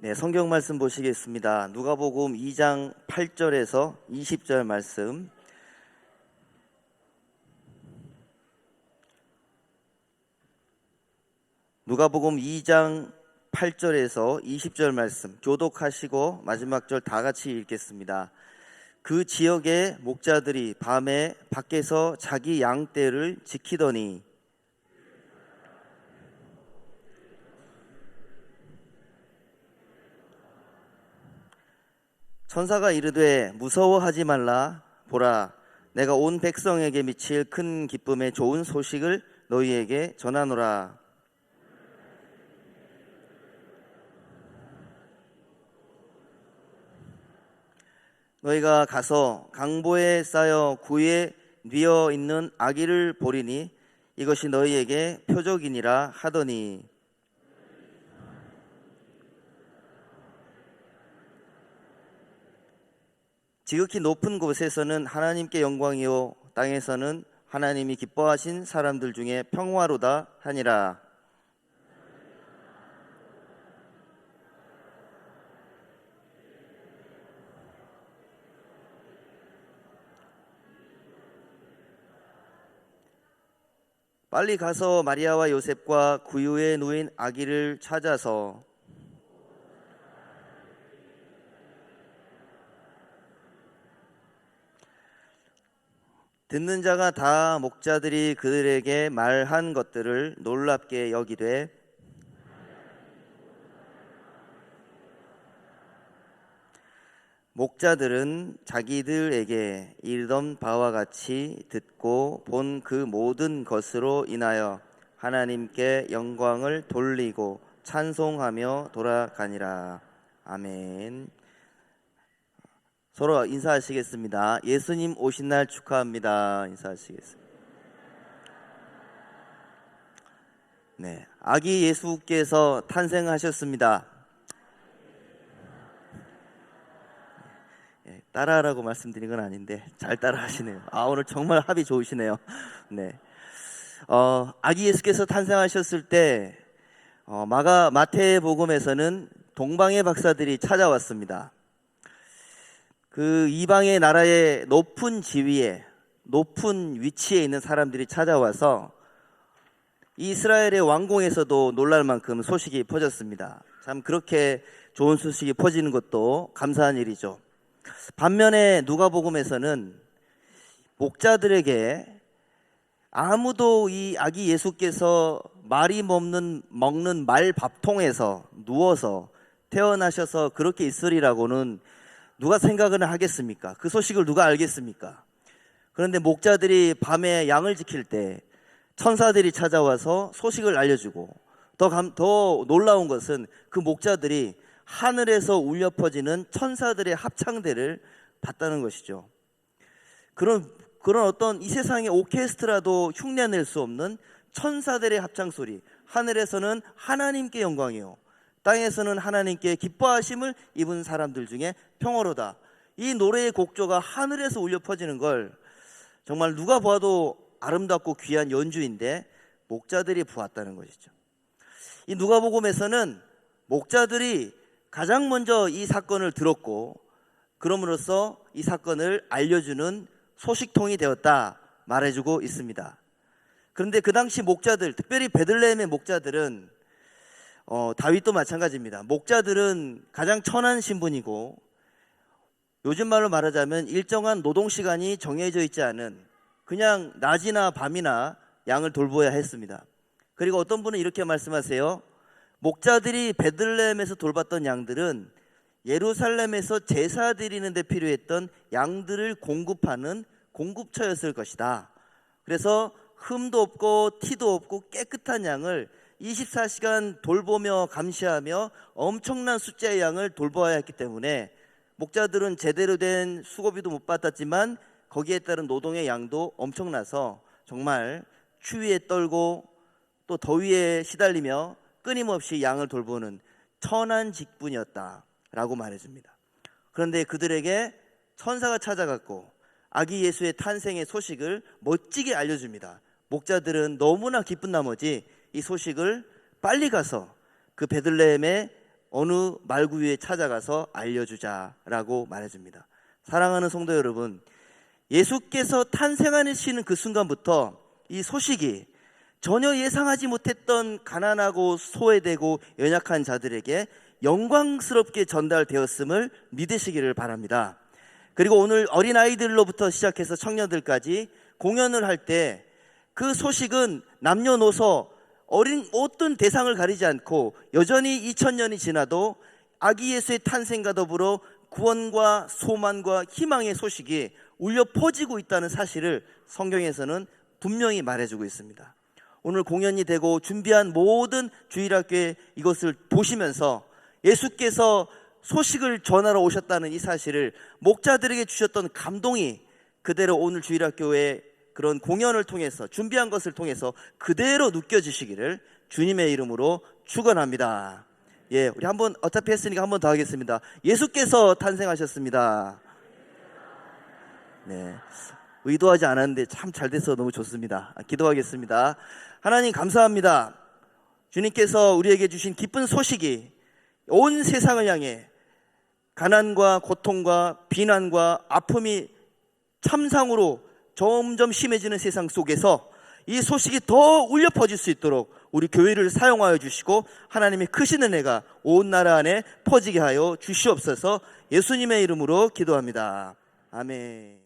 네, 성경 말씀 보시겠습니다. 누가복음 2장 8절에서 20절 말씀. 누가복음 2장 8절에서 20절 말씀 교독하시고 마지막 절 다 같이 읽겠습니다. 그 지역의 목자들이 밤에 밖에서 자기 양떼를 지키더니 천사가 이르되 무서워하지 말라. 보라 내가 온 백성에게 미칠 큰 기쁨의 좋은 소식을 너희에게 전하노라. 너희가 가서 강보에 쌓여 구에 뉘어 있는 아기를 보리니 이것이 너희에게 표적이니라 하더니 지극히 높은 곳에서는 하나님께 영광이요 땅에서는 하나님이 기뻐하신 사람들 중에 평화로다 하니라. 빨리 가서 마리아와 요셉과 구유에 누인 아기를 찾아서 듣는 자가 다 목자들이 그들에게 말한 것들을 놀랍게 여기되 목자들은 자기들에게 이르던 바와 같이 듣고 본 그 모든 것으로 인하여 하나님께 영광을 돌리고 찬송하며 돌아가니라. 아멘. 서로 인사하시겠습니다. 예수님 오신 날 축하합니다. 인사하시겠습니다. 네. 아기 예수께서 탄생하셨습니다. 예, 따라하라고 말씀드린 건 아닌데 잘 따라하시네요. 아 오늘 정말 합이 좋으시네요. 네, 어, 아기 예수께서 탄생하셨을 때 어, 마가 마태복음에서는 동방의 박사들이 찾아왔습니다. 그 이방의 나라의 높은 지위에 높은 위치에 있는 사람들이 찾아와서 이스라엘의 왕궁에서도 놀랄 만큼 소식이 퍼졌습니다. 참 그렇게 좋은 소식이 퍼지는 것도 감사한 일이죠. 반면에 누가복음에서는 목자들에게 아무도 이 아기 예수께서 말이 먹는 먹는 말 밥통에서 누워서 태어나셔서 그렇게 있으리라고는 누가 생각을 하겠습니까? 그 소식을 누가 알겠습니까? 그런데 목자들이 밤에 양을 지킬 때 천사들이 찾아와서 소식을 알려주고 더, 감, 더 놀라운 것은 그 목자들이 하늘에서 울려 퍼지는 천사들의 합창대를 봤다는 것이죠. 그런 그런 어떤 이 세상의 오케스트라도 흉내낼 수 없는 천사들의 합창 소리. 하늘에서는 하나님께 영광이요. 땅에서는 하나님께 기뻐하심을 입은 사람들 중에 평화로다. 이 노래의 곡조가 하늘에서 울려 퍼지는 걸 정말 누가 봐도 아름답고 귀한 연주인데 목자들이 보았다는 것이죠. 이 누가복음에서는 목자들이 가장 먼저 이 사건을 들었고 그럼으로써 이 사건을 알려주는 소식통이 되었다 말해주고 있습니다. 그런데 그 당시 목자들, 특별히 베들레헴의 목자들은 어, 다윗도 마찬가지입니다. 목자들은 가장 천한 신분이고 요즘 말로 말하자면 일정한 노동 시간이 정해져 있지 않은 그냥 낮이나 밤이나 양을 돌보아야 했습니다. 그리고 어떤 분은 이렇게 말씀하세요. 목자들이 베들레헴에서 돌봤던 양들은 예루살렘에서 제사 드리는 데 필요했던 양들을 공급하는 공급처였을 것이다. 그래서 흠도 없고 티도 없고 깨끗한 양을 24시간 돌보며 감시하며 엄청난 숫자의 양을 돌보아야 했기 때문에 목자들은 제대로 된 수고비도 못 받았지만 거기에 따른 노동의 양도 엄청나서 정말 추위에 떨고 또 더위에 시달리며 끊임없이 양을 돌보는 천한 직분이었다라고 말해줍니다. 그런데 그들에게 천사가 찾아갔고 아기 예수의 탄생의 소식을 멋지게 알려줍니다. 목자들은 너무나 기쁜 나머지 이 소식을 빨리 가서 그 베들레헴의 어느 말구유에 찾아가서 알려주자라고 말해줍니다. 사랑하는 성도 여러분, 예수께서 탄생하시는 그 순간부터 이 소식이 전혀 예상하지 못했던 가난하고 소외되고 연약한 자들에게 영광스럽게 전달되었음을 믿으시기를 바랍니다. 그리고 오늘 어린아이들로부터 시작해서 청년들까지 공연을 할 때 그 소식은 남녀노소 어린 어떤 대상을 가리지 않고 여전히 2000년이 지나도 아기 예수의 탄생과 더불어 구원과 소망과 희망의 소식이 울려 퍼지고 있다는 사실을 성경에서는 분명히 말해주고 있습니다. 오늘 공연이 되고 준비한 모든 주일학교에 이것을 보시면서 예수께서 소식을 전하러 오셨다는 이 사실을 목자들에게 주셨던 감동이 그대로 오늘 주일학교에 그런 공연을 통해서 준비한 것을 통해서 그대로 느껴지시기를 주님의 이름으로 축원합니다. 예, 우리 한번 어차피 했으니까 한 번 더 하겠습니다. 예수께서 탄생하셨습니다. 네. 의도하지 않았는데 참 잘 돼서 너무 좋습니다. 기도하겠습니다. 하나님 감사합니다. 주님께서 우리에게 주신 기쁜 소식이 온 세상을 향해 가난과 고통과 비난과 아픔이 참상으로 점점 심해지는 세상 속에서 이 소식이 더 울려 퍼질 수 있도록 우리 교회를 사용하여 주시고 하나님의 크신 은혜가 온 나라 안에 퍼지게 하여 주시옵소서 예수님의 이름으로 기도합니다. 아멘.